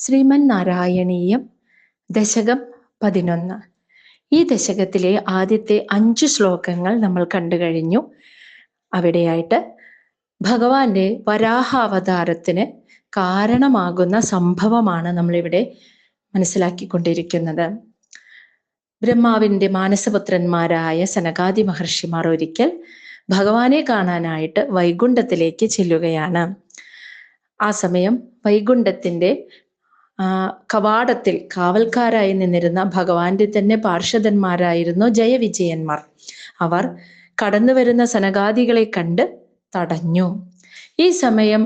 ശ്രീമൻ നാരായണീയം ദശകം പതിനൊന്ന്. ഈ ദശകത്തിലെ ആദ്യത്തെ അഞ്ച് ശ്ലോകങ്ങൾ നമ്മൾ കണ്ടു കഴിഞ്ഞു. അവിടെയായിട്ട് ഭഗവാന്റെ വരാഹാവതാരത്തിന് കാരണമാകുന്ന സംഭവമാണ് നമ്മളിവിടെ മനസ്സിലാക്കിക്കൊണ്ടിരിക്കുന്നത്. ബ്രഹ്മാവിന്റെ മാനസപുത്രന്മാരായ സനകാദി മഹർഷിമാർ ഒരിക്കൽ ഭഗവാനെ കാണാനായിട്ട് വൈകുണ്ഠത്തിലേക്ക് ചെല്ലുകയാണ്. ആ സമയം വൈകുണ്ഠത്തിന്റെ കവാടത്തിൽ കാവൽക്കാരായി നിന്നിരുന്ന ഭഗവാന്റെ തന്നെ പാർഷദന്മാരായിരുന്നു ജയവിജയന്മാർ. അവർ കടന്നു വരുന്ന സനകാദികളെ കണ്ട് തടഞ്ഞു. ഈ സമയം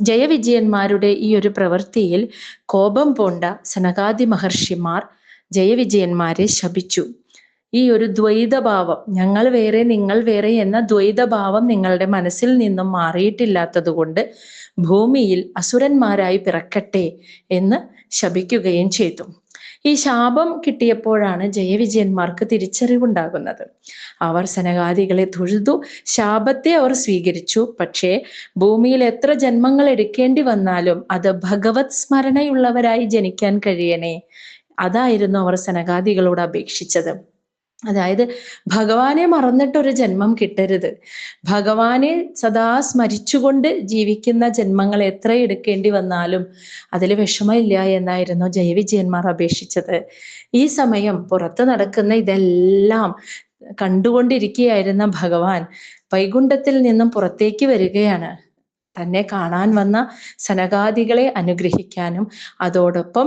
ജയവിജയന്മാരുടെ ഈ ഒരു പ്രവൃത്തിയിൽ കോപം പൂണ്ട സനകാദി മഹർഷിമാർ ജയവിജയന്മാരെ ശപിച്ചു. ഈ ഒരു ദ്വൈതഭാവം ഞങ്ങൾ വേറെ നിങ്ങൾ വേറെ എന്ന ദ്വൈതഭാവം നിങ്ങളുടെ മനസ്സിൽ നിന്നും മാറിയിട്ടില്ലാത്തത് കൊണ്ട് ഭൂമിയിൽ അസുരന്മാരായി പിറക്കട്ടെ എന്ന് ശപിക്കുകയും ചെയ്തു. ഈ ശാപം കിട്ടിയപ്പോഴാണ് ജയവിജയന്മാർക്ക് തിരിച്ചറിവുണ്ടാകുന്നത്. അവർ സനകാദികളെ തൊഴുതു ശാപത്തെ അവർ സ്വീകരിച്ചു. പക്ഷേ ഭൂമിയിൽ എത്ര ജന്മങ്ങൾ എടുക്കേണ്ടി വന്നാലും അത് ഭഗവത് സ്മരണയുള്ളവരായി ജനിക്കാൻ കഴിയണേ. അതായിരുന്നു അവർ സനകാദികളോട് അപേക്ഷിച്ചത്. അതായത് ഭഗവാനെ മറന്നിട്ടൊരു ജന്മം കിട്ടരുത്. ഭഗവാനെ സദാ സ്മരിച്ചുകൊണ്ട് ജീവിക്കുന്ന ജന്മങ്ങൾ എത്ര എടുക്കേണ്ടി വന്നാലും അതിൽ വിഷമമില്ല എന്നായിരുന്നു ജയവിജയന്മാർ അപേക്ഷിച്ചത്. ഈ സമയം പുറത്ത് നടക്കുന്ന ഇതെല്ലാം കണ്ടുകൊണ്ടിരിക്കുകയായിരുന്ന ഭഗവാൻ വൈകുണ്ഠത്തിൽ നിന്നും പുറത്തേക്ക് വരികയാണ്. തന്നെ കാണാൻ വന്ന സനകാദികളെ അനുഗ്രഹിക്കാനും അതോടൊപ്പം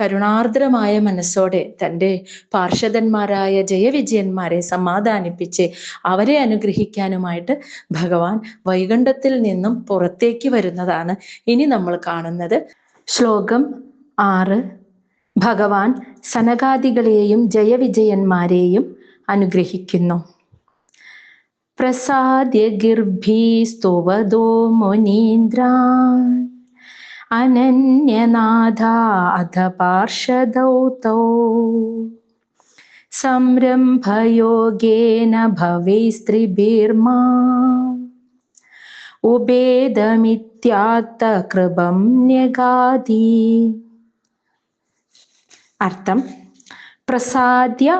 കരുണാർദ്രമായ മനസ്സോടെ തന്റെ പാർഷദന്മാരായ ജയവിജയന്മാരെ സമാധാനിപ്പിച്ച് അവരെ അനുഗ്രഹിക്കാനുമായിട്ട് ഭഗവാൻ വൈകുണ്ഠത്തിൽ നിന്നും പുറത്തേക്ക് വരുന്നതാണ് ഇനി നമ്മൾ കാണുന്നത്. ശ്ലോകം ആറ്. ഭഗവാൻ സനകാദികളെയും ജയവിജയന്മാരെയും അനുഗ്രഹിക്കുന്നു. പ്രസാദ്യ ഗിർഭീസ്തുവദോ മുനീന്ദ്രാൻ അനന്യനാഥ അധ പാർഷദൗ തൗ സംരംഭയോഗേന ഭവൈസ്ത്രിഭിർമാ ഉപേദമിത്യാത്ത കൃപം ന്യഗാതി. അർത്ഥം പ്രസാദ്യ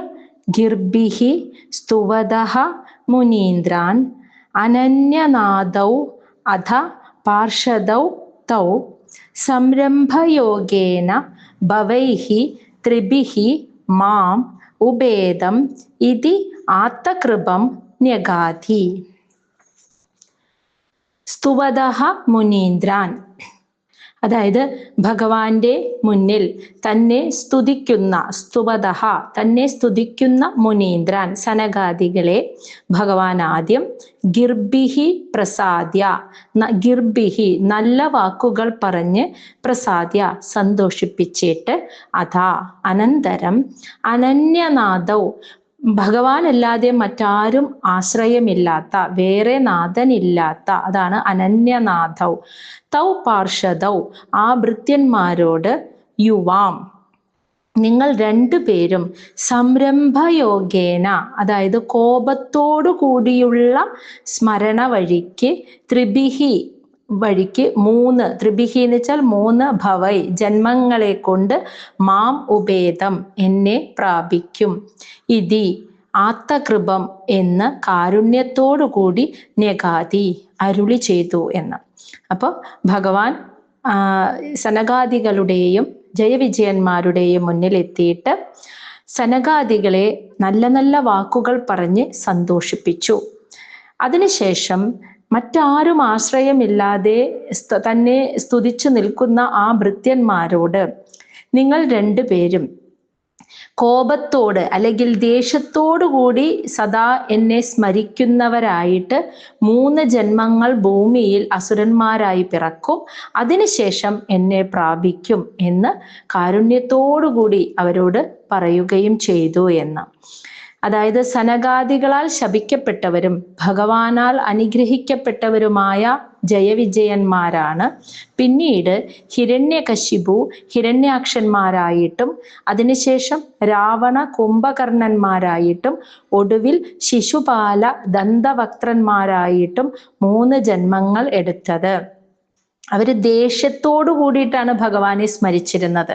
ഗിർഭിഃ സ്തുവത മുനീന്ദ്രാൻ അനന്യനാദൗ അധ പാർഷദൗ തൗ സംരംഭയോഗേന ഭവൈഹി ത്രിഭിഃ മാം ഉപേദം ഇതി ആത്തകൃപം ന്യഗാധി. സ്തുവദഃ മുനീന്ദ്രാൻ. അതായത് ഭഗവാന്റെ മുന്നിൽ തന്നെ സ്തുതിക്കുന്ന സ്തുപത തന്നെ സ്തുതിക്കുന്ന മുനീന്ദ്രൻ സനകാദികളെ ഭഗവാൻ ആദ്യം ഗിർബിഹി പ്രസാദ്യ ഗിർഭിഹി നല്ല വാക്കുകൾ പറഞ്ഞ് പ്രസാദ്യ സന്തോഷിപ്പിച്ചിട്ട് അതാ അനന്തരം അനന്യനാഥൗ ഭഗവാൻ അല്ലാതെ മറ്റാരും ആശ്രയമില്ലാത്ത വേറെ നാഥനില്ലാത്ത അതാണ് അനന്യനാഥൗ. തൗ പാർഷദൗ ആ ഭൃത്യന്മാരോട് യുവാം. നിങ്ങൾ രണ്ടുപേരും സംരംഭയോഗേന അതായത് കോപത്തോടു കൂടിയുള്ള സ്മരണ വഴിക്ക് ത്രിഭിഹി വഴിക്ക് മൂന്ന് ത്രിഭിഹി എന്ന് വെച്ചാൽ മൂന്ന് ഭവൈ ജന്മങ്ങളെ കൊണ്ട് മാം ഉപേതം എന്നെ പ്രാപിക്കും. ഇതി ആത്തകൃപം എന്ന് കാരുണ്യത്തോടു കൂടി നെഗാതി അരുളി ചെയ്തു എന്ന്. അപ്പോൾ ഭഗവാൻ സനഗാദികളുടെയും ജയവിജയന്മാരുടെയും മുന്നിൽ എത്തിയിട്ട് സനഗാദികളെ നല്ല നല്ല വാക്കുകൾ പറഞ്ഞ് സന്തോഷിപ്പിച്ചു. അതിനുശേഷം മറ്റാരും ആശ്രയമില്ലാതെ തന്നെ സ്തുതിച്ചു നിൽക്കുന്ന ആ ഭൃത്യന്മാരോട് നിങ്ങൾ രണ്ടുപേരും കോപത്തോട് അല്ലെങ്കിൽ ദേഷ്യത്തോടു കൂടി സദാ എന്നെ സ്മരിക്കുന്നവരായിട്ട് മൂന്ന് ജന്മങ്ങൾ ഭൂമിയിൽ അസുരന്മാരായി പിറക്കും. അതിനുശേഷം എന്നെ പ്രാപിക്കും എന്ന് കാരുണ്യത്തോടുകൂടി അവരോട് പറയുകയും ചെയ്തു എന്ന്. അതായത് സനകാദികളാൽ ശപിക്കപ്പെട്ടവരും ഭഗവാനാൽ അനുഗ്രഹിക്കപ്പെട്ടവരുമായ ജയവിജയന്മാരാണ്. പിന്നീട് ഹിരണ്യകശിപു ഹിരണ്യാക്ഷന്മാരായിട്ടും അതിനുശേഷം രാവണ കുംഭകർണന്മാരായിട്ടും ഒടുവിൽ ശിശുപാല ദന്തവക്ത്രന്മാരായിട്ടും മൂന്ന് ജന്മങ്ങൾ എടുത്തത്. അവർ ദേഷ്യത്തോടു കൂടിയിട്ടാണ് ഭഗവാനെ സ്മരിച്ചിരുന്നത്.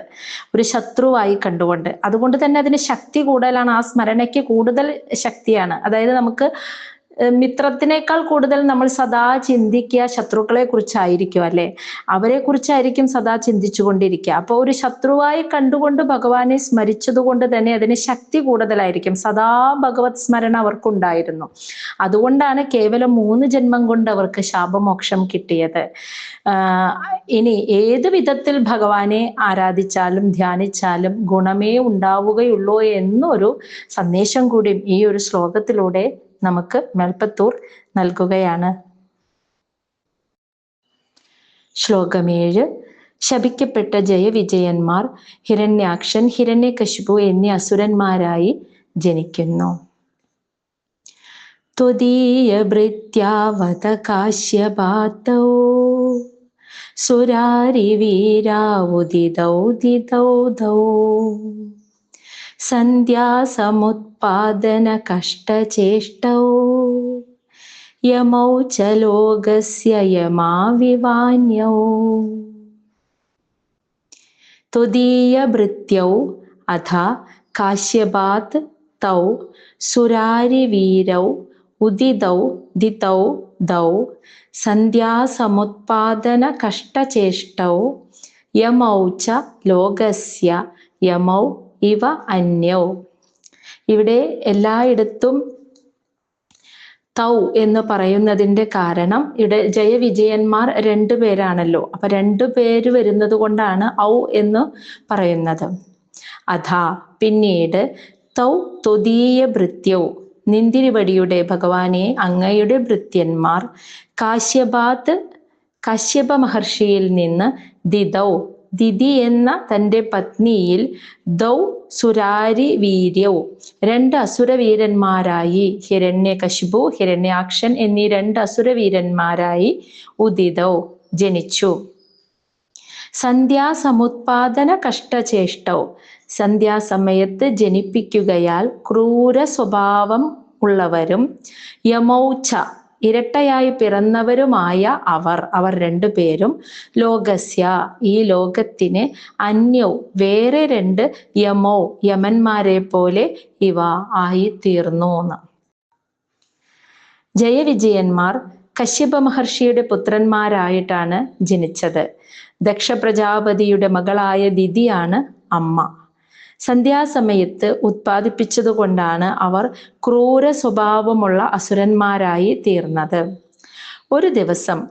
ഒരു ശത്രുവായി കണ്ടുകൊണ്ട്. അതുകൊണ്ട് തന്നെ അതിന് ശക്തി കൂടുതലാണ്. ആ സ്മരണയ്ക്ക് കൂടുതൽ ശക്തിയാണ്. അതായത് നമുക്ക് മിത്രത്തിനേക്കാൾ കൂടുതൽ നമ്മൾ സദാ ചിന്തിക്കുക ശത്രുക്കളെ കുറിച്ചായിരിക്കും അല്ലെ? അവരെ കുറിച്ചായിരിക്കും സദാ ചിന്തിച്ചു കൊണ്ടിരിക്കുക അപ്പോൾ ഒരു ശത്രുവായി കണ്ടുകൊണ്ട് ഭഗവാനെ സ്മരിച്ചത് കൊണ്ട് തന്നെ അതിന് ശക്തി കൂടുതലായിരിക്കും. സദാ ഭഗവത് സ്മരണ അവർക്കുണ്ടായിരുന്നു. അതുകൊണ്ടാണ് കേവലം മൂന്ന് ജന്മം കൊണ്ട് അവർക്ക് ശാപമോക്ഷം കിട്ടിയത്. ഇനി ഏത് വിധത്തിൽ ഭഗവാനെ ആരാധിച്ചാലും ധ്യാനിച്ചാലും ഗുണമേ ഉണ്ടാവുകയുള്ളൂ എന്നൊരു സന്ദേശം കൂടി ഈ ഒരു ശ്ലോകത്തിലൂടെ നമുക്ക് മെൽപ്പത്തൂർ നൽകുകയാണ്. ശ്ലോകമേഴ്. ശപിക്കപ്പെട്ട ജയവിജയന്മാർ ഹിരണ്യാക്ഷൻ ഹിരണ്യകശിപു എന്നീ അസുരന്മാരായി ജനിക്കുന്നു. സുരാരി സുരാരിവീരാവുദിതൗ ദിതൗ ദൗ. संध्या समुत्पादन सन्ध्यासमुत्पादनकष्टचेष्टौ। यमौ च लोकस्य यमाविवान्यौ। त्वदीयभृत्यौ अथ काश्यपात् तौ, सुरारिवीरौ उदितौ दितौ, दौ, सन्ध्यासमुत्पादनकष्टचेष्टौ यमौ च लोकस्य यमौ ഇവ അന്യോ ഇവിടെ എല്ലായിടത്തും തൗ എന്ന് പറയുന്നതിന്റെ കാരണം ഇവിടെ ജയവിജയന്മാർ രണ്ടു പേരാണല്ലോ. അപ്പൊ രണ്ടു പേര് വരുന്നത് കൊണ്ടാണ് ഔ എന്ന് പറയുന്നത്. അഥാ പിന്നീട് തൗ തൊതീയ ഭൃത്യൗ. നിന്തിരിവടിയുടെ ഭഗവാനെ അങ്ങയുടെ ഭൃത്യന്മാർ കാശ്യപാത് കശ്യപ മഹർഷിയിൽ നിന്ന് ദിദൗ. ദിതി എന്ന തന്റെ പത്നിയിൽ ദൗ സുരാരി വീര്യവും രണ്ട് അസുരവീരന്മാരായി ഹിരണ്യകശിപു ഹിരണ്യാക്ഷൻ എന്നീ രണ്ട് അസുരവീരന്മാരായി ഉദിതൗ ജനിച്ചു. സന്ധ്യാസമുത്പാദന കഷ്ടചേഷ്ടവും സന്ധ്യാസമയത്ത് ജനിപ്പിക്കുകയാൽ ക്രൂര സ്വഭാവം ഉള്ളവരും യമൗച്ച ഇരട്ടയായി പിറന്നവരുമായ അവർ അവർ രണ്ടുപേരും ലോകസ്യ. ഈ ലോകത്തിന് അന്യോ വേറെ രണ്ട് യമോ യമന്മാരെ പോലെ ഇവ ആയി തീർന്നു എന്ന്. ജയവിജയന്മാർ കശ്യപ മഹർഷിയുടെ പുത്രന്മാരായിട്ടാണ് ജനിച്ചത്. ദക്ഷ പ്രജാപതിയുടെ മകളായ ദിതിയാണ് അമ്മ. സന്ധ്യാസമയത്ത് ഉത്പാദിപ്പിച്ചതുകൊണ്ടാണ് അവർ ക്രൂര സ്വഭാവമുള്ള അസുരന്മാരായി തീർന്നത്. ഒരു ദിവസം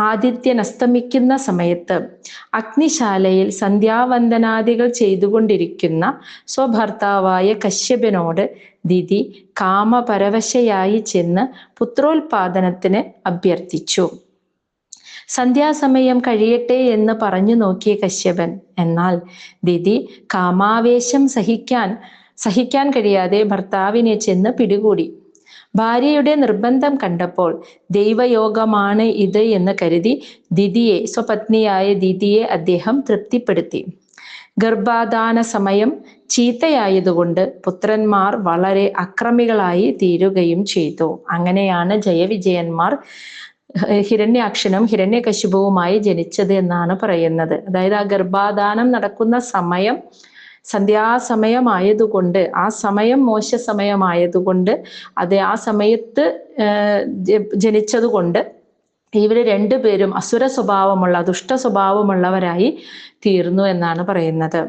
ആദിത്യൻ അസ്തമിക്കുന്ന സമയത്ത് അഗ്നിശാലയിൽ സന്ധ്യാവന്ദനാദികൾ ചെയ്തുകൊണ്ടിരിക്കുന്ന സ്വഭർത്താവായ കശ്യപനോട് ദിതി കാമപരവശയായി ചെന്ന് പുത്രോത്പാദനത്തിന് അഭ്യർത്ഥിച്ചു. സന്ധ്യാസമയം കഴിയട്ടെ എന്ന് പറഞ്ഞു നോക്കിയ കശ്യപൻ എന്നാൽ ദിതി കാമാവേശം സഹിക്കാൻ സഹിക്കാൻ കഴിയാതെ ഭർത്താവിനെ ചെന്ന് പിടികൂടി. ഭാര്യയുടെ നിർബന്ധം കണ്ടപ്പോൾ ദൈവയോഗമാണ് ഇത് എന്ന് കരുതി ദിതിയെ സ്വപത്നിയായ ദിതിയെ അദ്ദേഹം തൃപ്തിപ്പെടുത്തി. ഗർഭാധാന സമയം ചീത്തയായതുകൊണ്ട് പുത്രന്മാർ വളരെ അക്രമികളായി തീരുകയും ചെയ്തു. അങ്ങനെയാണ് ജയവിജയന്മാർ ഹിരണ്യാക്ഷനും ഹിരണ്യകശിപുവുമായി ജനിച്ചത് എന്നാണ് പറയുന്നത്. അതായത് ആ ഗർഭാധാനം നടക്കുന്ന സമയം സന്ധ്യാസമയമായതുകൊണ്ട് ആ സമയം മോശ സമയമായതുകൊണ്ട് അത് ആ സമയത്ത് ജനിച്ചതുകൊണ്ട് ഇവർ രണ്ടുപേരും അസുര സ്വഭാവമുള്ള ദുഷ്ട സ്വഭാവമുള്ളവരായി തീർന്നു എന്നാണ് പറയുന്നത്.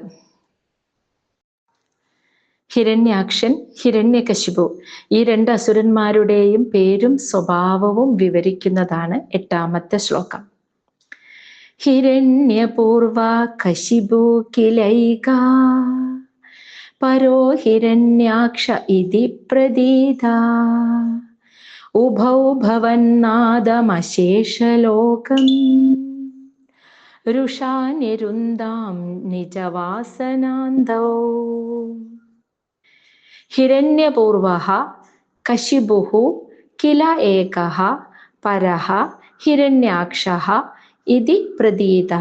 ഹിരണ്യാക്ഷൻ ഹിരണ്യകശിപു. ഈ രണ്ട് അസുരന്മാരുടെയും പേരും സ്വഭാവവും വിവരിക്കുന്നതാണ് എട്ടാമത്തെ ശ്ലോകം. ഹിരണ്യപൂർവ കശിപു കിലൈക. പരോ ഹിരണ്യാക്ഷ ഇതി പ്രതീത. ഉഭൗ ഭവന്നാദമശേഷലോകം രുഷാനിരുന്താം നിജവാസനാന്തൗ. ഹിരണ്യപൂർവ കശിബു കില ഏക പരഹ ഹിരണ്യാക്ഷ ഇതി പ്രതീത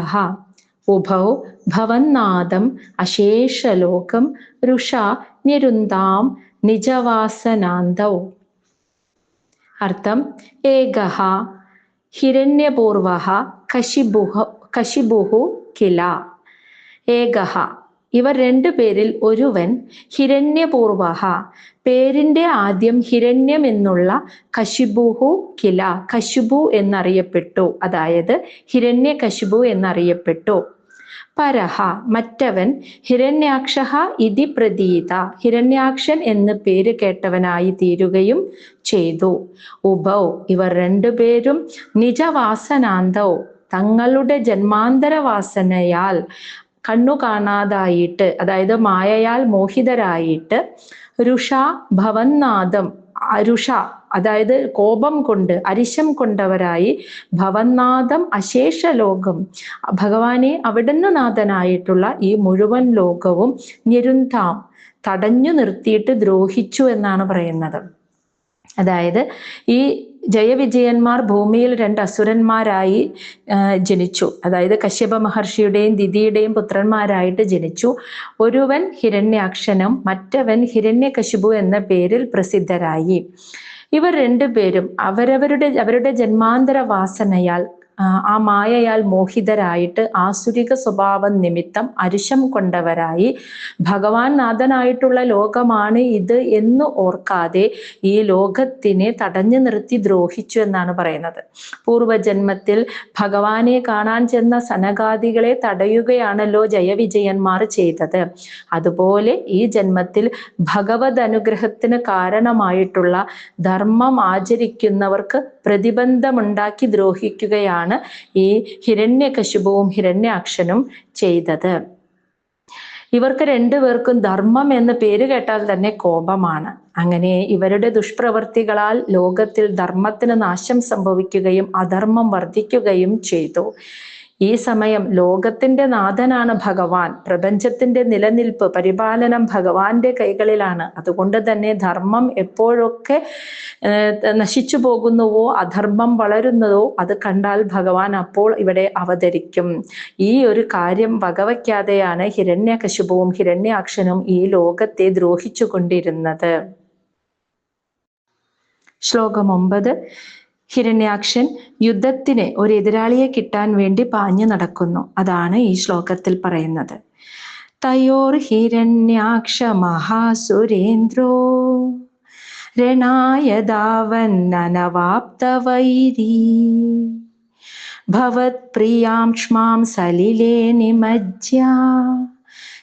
ഉഭൗ ഭവന്നാദം അശേഷലോകം രുഷ നിരുന്താം നിജവാസനാന്തൗ അർത്ഥം ഏക ഹിരണ്യപൂർവ കശിബുഹ കശിബുഹു കില ഏകഹ ഇവർ രണ്ടു പേരിൽ ഒരുവൻ ഹിരണ്യപൂർവഹ. പേരിന്റെ ആദ്യം ഹിരണ്യം എന്നുള്ള കശിബുഹു കില കശുബു എന്നറിയപ്പെട്ടു. അതായത് ഹിരണ്യ കശുബു എന്നറിയപ്പെട്ടു. പരഹ മറ്റവൻ ഹിരണ്യാക്ഷ ഇതി പ്രതീത. ഹിരണ്യാക്ഷൻ എന്ന് പേര് കേട്ടവനായി തീരുകയും ചെയ്തു. ഉഭൗ ഇവർ രണ്ടുപേരും നിജവാസനാന്തൗ. തങ്ങളുടെ ജന്മാന്തര വാസനയാൽ കണ്ണു കാണാതായിട്ട് അതായത് മായയാൽ മോഹിതരായിട്ട് രുഷ ഭവന്നാദം അരുഷ അതായത് കോപം കൊണ്ട് അരിശം കൊണ്ടവരായി ഭവന്നാഥം അശേഷ ലോകം ഭഗവാനെ അവിടുന്ന് നാഥനായിട്ടുള്ള ഈ മുഴുവൻ ലോകവും ഞെരുന്താം തടഞ്ഞു നിർത്തിയിട്ട് ദ്രോഹിച്ചു എന്നാണ് പറയുന്നത്. അതായത് ഈ ജയവിജയന്മാർ ഭൂമിയിൽ രണ്ട് അസുരന്മാരായി ജനിച്ചു. അതായത് കശ്യപ മഹർഷിയുടെയും ദിതിയുടെയും പുത്രന്മാരായിട്ട് ജനിച്ചു. ഒരുവൻ ഹിരണ്യാക്ഷനും മറ്റവൻ ഹിരണ്യകശിപു എന്ന പേരിൽ പ്രസിദ്ധരായി. ഇവർ രണ്ടുപേരും അവരവരുടെ അവരുടെ ജന്മാന്തര വാസനയാൽ ആ മായയാൽ മോഹിതരായിട്ട് ആസുരിക സ്വഭാവം നിമിത്തം അരിശം കൊണ്ടവരായി. ഭഗവാൻ നാഥനായിട്ടുള്ള ലോകമാണ് ഇത് എന്ന് ഓർക്കാതെ ഈ ലോകത്തിനെ തടഞ്ഞു നിർത്തി ദ്രോഹിച്ചു എന്നാണ് പറയുന്നത്. പൂർവജന്മത്തിൽ ഭഗവാനെ കാണാൻ ചെന്ന സനകാദികളെ തടയുകയാണല്ലോ ജയവിജയന്മാർ ചെയ്തത്. അതുപോലെ ഈ ജന്മത്തിൽ ഭഗവത് അനുഗ്രഹത്തിന് കാരണമായിട്ടുള്ള ധർമ്മം ആചരിക്കുന്നവർക്ക് പ്രതിബന്ധമുണ്ടാക്കി ദ്രോഹിക്കുകയാണ് ഈ ഹിരണ്യകശുപവും ഹിരണ്യാക്ഷനും ചെയ്തത്. ഇവർക്ക് രണ്ടുപേർക്കും ധർമ്മം എന്ന് പേര് കേട്ടാൽ തന്നെ കോപമാണ്. അങ്ങനെ ഇവരുടെ ദുഷ്പ്രവർത്തികളാൽ ലോകത്തിൽ ധർമ്മത്തിന് നാശം സംഭവിക്കുകയും അധർമ്മം വർദ്ധിക്കുകയും ചെയ്തു. ഈ സമയം ലോകത്തിന്റെ നാഥനാണ് ഭഗവാൻ. പ്രപഞ്ചത്തിന്റെ നിലനിൽപ്പ് പരിപാലനം ഭഗവാന്റെ കൈകളിലാണ്. അതുകൊണ്ട് തന്നെ ധർമ്മം എപ്പോഴൊക്കെ നശിച്ചു പോകുന്നുവോ അധർമ്മം വളരുന്നതോ അത് കണ്ടാൽ ഭഗവാൻ അപ്പോൾ ഇവിടെ അവതരിക്കും. ഈ ഒരു കാര്യം വകവയ്ക്കാതെയാണ് ഹിരണ്യകശുപവും ഹിരണ്യാക്ഷനും ഈ ലോകത്തെ ദ്രോഹിച്ചു കൊണ്ടിരുന്നത് ശ്ലോകം ഒമ്പത്. ഹിരണ്യാക്ഷൻ യുദ്ധത്തിന് ഒരു എതിരാളിയെ കിട്ടാൻ വേണ്ടി പാഞ്ഞു നടക്കുന്നു. അതാണ് ഈ ശ്ലോകത്തിൽ പറയുന്നത്. തയോർ ഹിരണ്യാക്ഷ മഹാസുരേന്ദ്രോ രണായദാവന്നനവാപ്ത വൈരീ ഭവത്പ്രിയാം ക്ഷ്മാം സലിലേ നിമജ്യ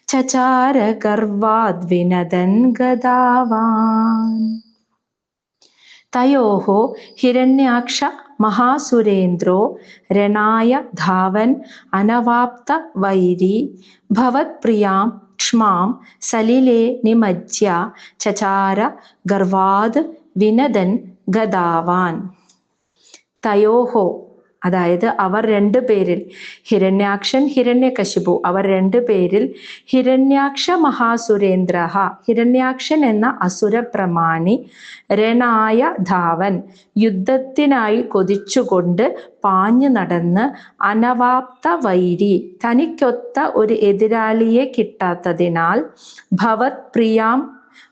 ചചാര ഗർവാദ്വിനദൻ ഗതാവാൻ തയോഹോ ഹിരണ്യാക്ഷ മഹാസുരേന്ദ്രോ രണായ ധാവൻ അനവാപ്ത വൈരി ഭവത്പ്രിയാം ക്ഷ്മാം സലിലേ നിമജ്യ ചചാര ഗർവാദ് വിനദൻ ഗതാവാൻ തയോഹോ അതായത് അവർ രണ്ടു പേരിൽ ഹിരണ്യാക്ഷൻ ഹിരണ്യകശിപു. അവർ രണ്ടു പേരിൽ ഹിരണ്യാക്ഷ മഹാസുരേന്ദ്ര ഹിരണ്യാക്ഷൻ എന്ന അസുരപ്രമാണി രണായ ധാവൻ യുദ്ധത്തിനായി കൊതിച്ചുകൊണ്ട് പാഞ്ഞു നടന്ന് അനവാപ്ത വൈരി തനിക്കൊത്ത ഒരു എതിരാളിയെ കിട്ടാത്തതിനാൽ ഭവത് പ്രിയാം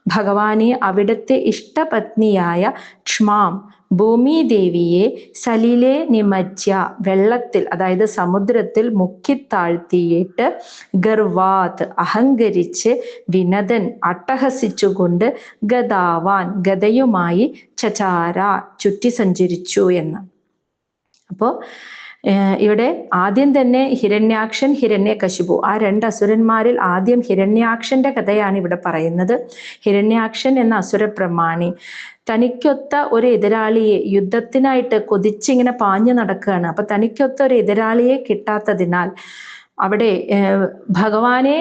ഭഗവാനെ അവിടുത്തെ ഇഷ്ടപത്നിയായ ക്ഷ്മാം ഭൂമിദേവിയെ സലിലെ നിമജ്ജ വെള്ളത്തിൽ അതായത് സമുദ്രത്തിൽ മുക്കിത്താഴ്ത്തിയിട്ട് ഗർവാത് അഹങ്കരിച്ച് വിനതൻ അട്ടഹസിച്ചുകൊണ്ട് ഗതാവാൻ ഗതയുമായി ചചാര ചുറ്റി സഞ്ചരിച്ചു എന്ന്. അപ്പോ ഇവിടെ ആദ്യം തന്നെ ഹിരണ്യാക്ഷൻ ഹിരണ്യകശിപു. ആ രണ്ട് അസുരന്മാരിൽ ആദ്യം ഹിരണ്യാക്ഷന്റെ കഥയാണ് ഇവിടെ പറയുന്നത്. ഹിരണ്യാക്ഷൻ എന്ന അസുര പ്രമാണി തനിക്കൊത്ത ഒരു എതിരാളിയെ യുദ്ധത്തിനായിട്ട് കൊതിച്ചിങ്ങനെ പാഞ്ഞു നടക്കുകയാണ്. അപ്പൊ തനിക്കൊത്ത ഒരു എതിരാളിയെ കിട്ടാത്തതിനാൽ അവിടെ ഭഗവാനെ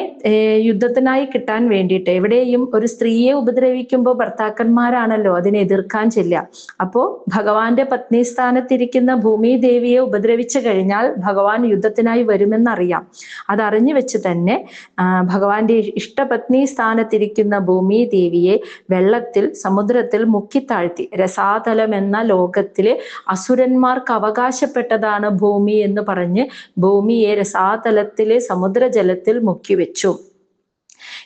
യുദ്ധത്തിനായി കിട്ടാൻ വേണ്ടിയിട്ട് എവിടെയും ഒരു സ്ത്രീയെ ഉപദ്രവിക്കുമ്പോൾ ഭർത്താക്കന്മാരാണല്ലോ അതിനെ എതിർക്കാൻ ചെല്ലുക. അപ്പോ ഭഗവാന്റെ പത്നി സ്ഥാനത്തിരിക്കുന്ന ഭൂമി ദേവിയെ ഉപദ്രവിച്ചു കഴിഞ്ഞാൽ ഭഗവാൻ യുദ്ധത്തിനായി വരുമെന്നറിയാം. അതറിഞ്ഞു വെച്ച് തന്നെ ഭഗവാന്റെ ഇഷ്ടപത്നി സ്ഥാനത്തിരിക്കുന്ന ഭൂമി ദേവിയെ വെള്ളത്തിൽ സമുദ്രത്തിൽ മുക്കിത്താഴ്ത്തി രസാതലം എന്ന ലോകത്തിലെ അസുരന്മാർക്ക് അവകാശപ്പെട്ടതാണ് ഭൂമി എന്ന് പറഞ്ഞ് ഭൂമിയെ രസാതല ജലത്തിലെ സമുദ്രജലത്തിൽ മുക്കിവെച്ചു.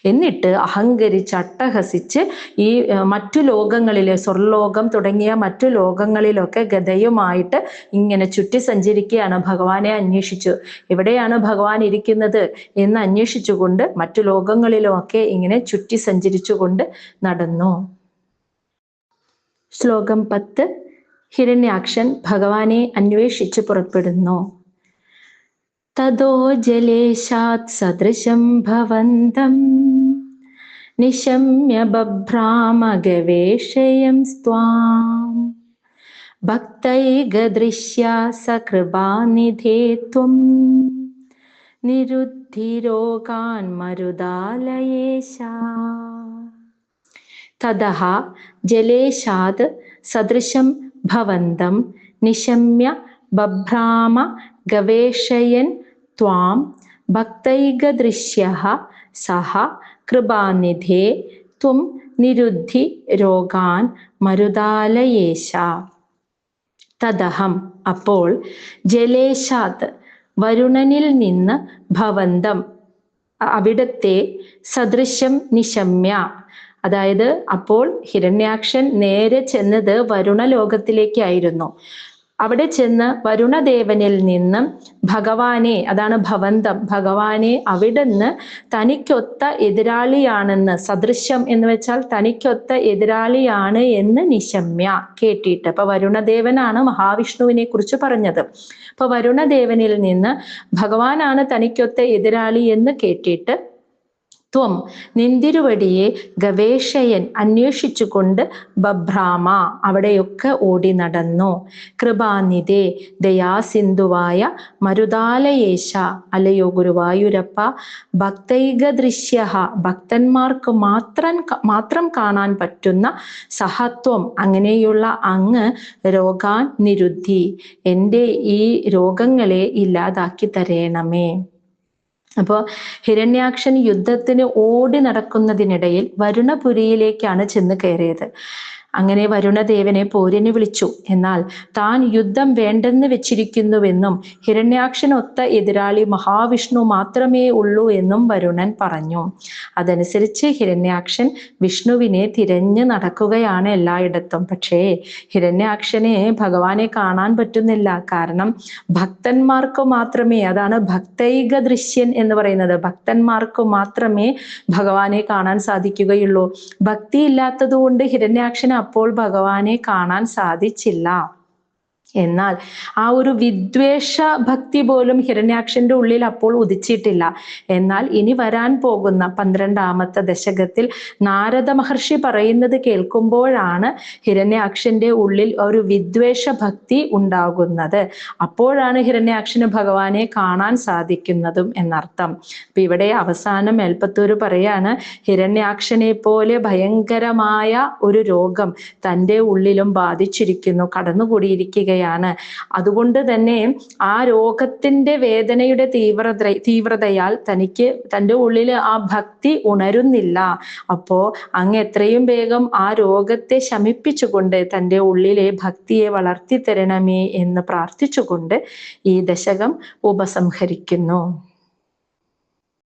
എന്നിട്ട് അഹങ്കരിച്ച് അട്ടഹസിച്ച് ഈ മറ്റു ലോകങ്ങളിലെ സ്വർലോകം തുടങ്ങിയ മറ്റു ലോകങ്ങളിലൊക്കെ ഗതയുമായിട്ട് ഇങ്ങനെ ചുറ്റി സഞ്ചരിക്കുകയാണ് ഭഗവാനെ അന്വേഷിച്ചു. എവിടെയാണ് ഭഗവാൻ ഇരിക്കുന്നത് എന്ന് അന്വേഷിച്ചുകൊണ്ട് മറ്റു ലോകങ്ങളിലുമൊക്കെ ഇങ്ങനെ ചുറ്റി സഞ്ചരിച്ചുകൊണ്ട് നടന്നു. ശ്ലോകം പത്ത് ഹിരണ്യാക്ഷൻ ഭഗവാനെ അന്വേഷിച്ച് പുറപ്പെടുന്നു. തതോ ജലേശാത് സദൃശം ഭവന്തം നിശമ്യ ബഭ്രാമഗവേഷയം സ്വാം ഭക്തൈകദൃശ്യ സകൃപാനിധേ ത്വം നിരുദ്ധിരോഗാൻ മരുദാലയേശ തതഃ ജലേശാത് സദൃശം ഭവന്തം നിശമ്യ ബഭ്രാമ ഗവേഷയൻ ത്വാം ഭക്തൈകദൃശ്യ സഹ കൃപാനിധേ ത്വം നിരുദ്ധി രോഗാൻ മരുതാലയേശ തദഹം അപ്പോൾ ജലേശാത് വരുണനിൽ നിന്ന് ഭവന്തം. അവിടത്തെ സദൃശം നിശമ്യ. അതായത് അപ്പോൾ ഹിരണ്യാക്ഷൻ നേരെ ചെന്നത് വരുണ ലോകത്തിലേക്കായിരുന്നു അവിടെ ചെന്ന് വരുണദേവനിൽ നിന്നും ഭഗവാനെ അതാണ് ഭവന്തം ഭഗവാനെ അവിടുന്ന് തനിക്കൊത്ത എതിരാളിയാണെന്ന് സദൃശ്യം എന്ന് വെച്ചാൽ തനിക്കൊത്ത എതിരാളിയാണ് എന്ന് നിശമ്യ കേട്ടിട്ട്. അപ്പൊ വരുണദേവനാണ് മഹാവിഷ്ണുവിനെ കുറിച്ച് പറഞ്ഞത്. അപ്പൊ വരുണദേവനിൽ നിന്ന് ഭഗവാനാണ് തനിക്കൊത്ത എതിരാളി എന്ന് കേട്ടിട്ട് ത്വം നിന്തിരുവടിയെ ഗവേഷയൻ അന്വേഷിച്ചുകൊണ്ട് ബഭ്രാമ അവിടെയൊക്കെ ഓടി നടന്നു. കൃപാനിധേ ദയാസിന്ധുവായ മരുതാലയേശ അലയോ ഗുരുവായൂരപ്പ ഭക്തൈക ദൃശ്യ ഭക്തന്മാർക്ക് മാത്രം മാത്രം കാണാൻ പറ്റുന്ന സഹത്വം അങ്ങനെയുള്ള അങ്ങ് രോഗാൻ നിരുദ്ധി. എന്റെ ഈ രോഗങ്ങളെ ഇല്ലാതാക്കി തരേണമേ. അപ്പോൾ ഹിരണ്യാക്ഷൻ യുദ്ധത്തിന് ഓടി നടക്കുന്നതിനിടയിൽ വരുണപുരിയിലേക്കാണ് ചെന്ന് കയറിയത്. അങ്ങനെ വരുണദേവനെ പോരിന് വിളിച്ചു. എന്നാൽ താൻ യുദ്ധം വേണ്ടെന്ന് വെച്ചിരിക്കുന്നുവെന്നും ഹിരണ്യാക്ഷനൊത്ത എതിരാളി മഹാവിഷ്ണു മാത്രമേ ഉള്ളൂ എന്നും വരുണൻ പറഞ്ഞു. അതനുസരിച്ച് ഹിരണ്യാക്ഷൻ വിഷ്ണുവിനെ തിരഞ്ഞു നടക്കുകയാണ് എല്ലായിടത്തും. പക്ഷേ ഹിരണ്യാക്ഷനെ ഭഗവാനെ കാണാൻ പറ്റുന്നില്ല. കാരണം ഭക്തന്മാർക്ക് മാത്രമേ അതാണ് ഭക്തൈക ദൃശ്യൻ എന്ന് പറയുന്നത്. ഭക്തന്മാർക്ക് മാത്രമേ ഭഗവാനെ കാണാൻ സാധിക്കുകയുള്ളൂ. ഭക്തി ഇല്ലാത്തതുകൊണ്ട് ഹിരണ്യാക്ഷന് അപ്പോൾ ഭഗവാനെ കാണാൻ സാധിച്ചില്ല. എന്നാൽ ആ ഒരു വിദ്വേഷ ഭക്തി പോലും ഹിരണ്യാക്ഷന്റെ ഉള്ളിൽ അപ്പോൾ ഉദിച്ചിട്ടില്ല. എന്നാൽ ഇനി വരാൻ പോകുന്ന പന്ത്രണ്ടാമത്തെ ദശകത്തിൽ നാരദ മഹർഷി പറയുന്നത് കേൾക്കുമ്പോഴാണ് ഹിരണ്യാക്ഷന്റെ ഉള്ളിൽ ഒരു വിദ്വേഷ ഭക്തി ഉണ്ടാകുന്നത്. അപ്പോഴാണ് ഹിരണ്യാക്ഷന് ഭഗവാനെ കാണാൻ സാധിക്കുന്നതും എന്നർത്ഥം. അപ്പൊ ഇവിടെ അവസാനം മേൽപ്പത്തൂർ പറയാണ് ഹിരണ്യാക്ഷനെ പോലെ ഭയങ്കരമായ ഒരു രോഗം തന്റെ ഉള്ളിലും ബാധിച്ചിരിക്കുന്നു. കടന്നുകൂടിയിരിക്കുകയാണ് അതുകൊണ്ട് തന്നെ ആ രോഗത്തിന്റെ വേദനയുടെ തീവ്രത തീവ്രതയാൽ തനിക്ക് തന്റെ ഉള്ളിൽ ആ ഭക്തി ഉണരുന്നില്ല. അപ്പോ അങ്ങ് എത്രയും വേഗം ആ രോഗത്തെ ശമിപ്പിച്ചുകൊണ്ട് തന്റെ ഉള്ളിലെ ഭക്തിയെ വളർത്തി തരണമേ എന്ന് പ്രാർത്ഥിച്ചുകൊണ്ട് ഈ ദശകം ഉപസംഹരിക്കുന്നു.